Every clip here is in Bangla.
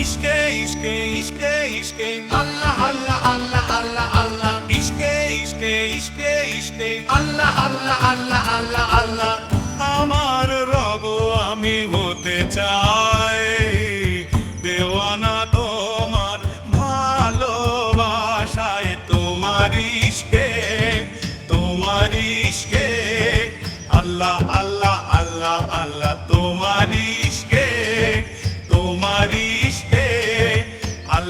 ইশকে আল্লাহ আল্লাহ আল্লাহ আল্লাহ আল্লাহ ইশকে ইশকে ইশকে ইশকে আল্লাহ আল্লাহ আল্লাহ আল্লাহ আল্লাহ আমার রব আমি হতে চাই। দেওয়ানা তোমার ভালোবাসায় তোমার ইশকে তোমার ইশকে। আল্লাহ আল্লাহ।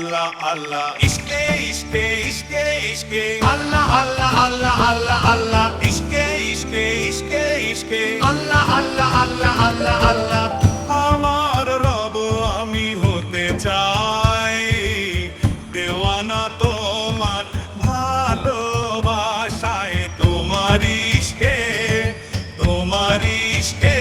আল্লাহ আল্লাহ। ইশকে ইশকে ইশকে ইশকে। আল্লাহ আল্লাহ আল্লাহ আল্লাহ আল্লাহ। ইশকে ইশকে ইশকে ইশকে। আল্লাহ আল্লাহ আল্লাহ আল্লাহ আল্লাহ। আমার রব আমি হতে চাই। দেওয়ানা তোমার ভালোবাসায় তোমার ইশকে তোমার ইশকে।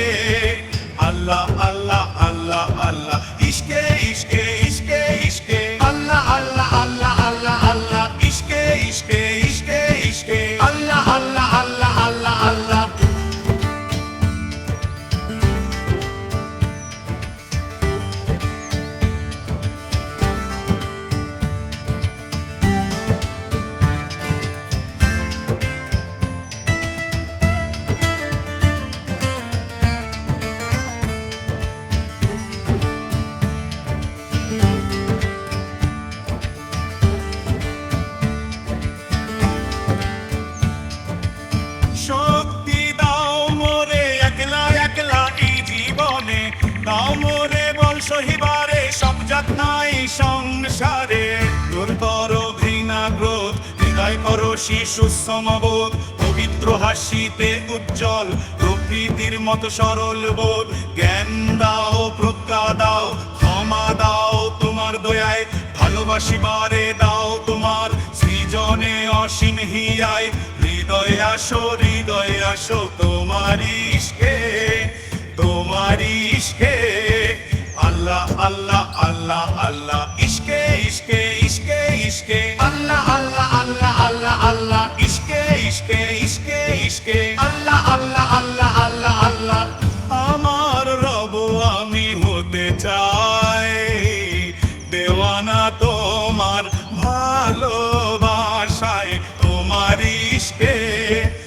হৃদয় করো শিশু সমবোধ পবিত্র হাসিতে উজ্জ্বল, প্রকৃতির মতো সরল বোধ। জ্ঞান দাও, প্রজ্ঞা দাও, ক্ষমা দাও তোমার দয়ায় ভালোবাসিবারে দাও তোমার সৃজনে অসীম হিয়ায় হৃদয় আসো হৃদয় আসো তোমার ইশকে তোমার ইশকে। আল্লাহ আল্লাহ আল্লাহ আল্লাহ। ইশকে ইশকে ইশকে ইশকে। আল্লাহ আল্লাহ আল্লাহ আল্লাহ আল্লাহ। ইশকে ইশকে ইশকে ইশকে। আল্লাহ আল্লাহ আল্লাহ আল্লাহ আল্লাহ। আমার রব আমি হতে চাই। দেওয়ানা তোমার ভালোবাসায়, তোমার ইশকে।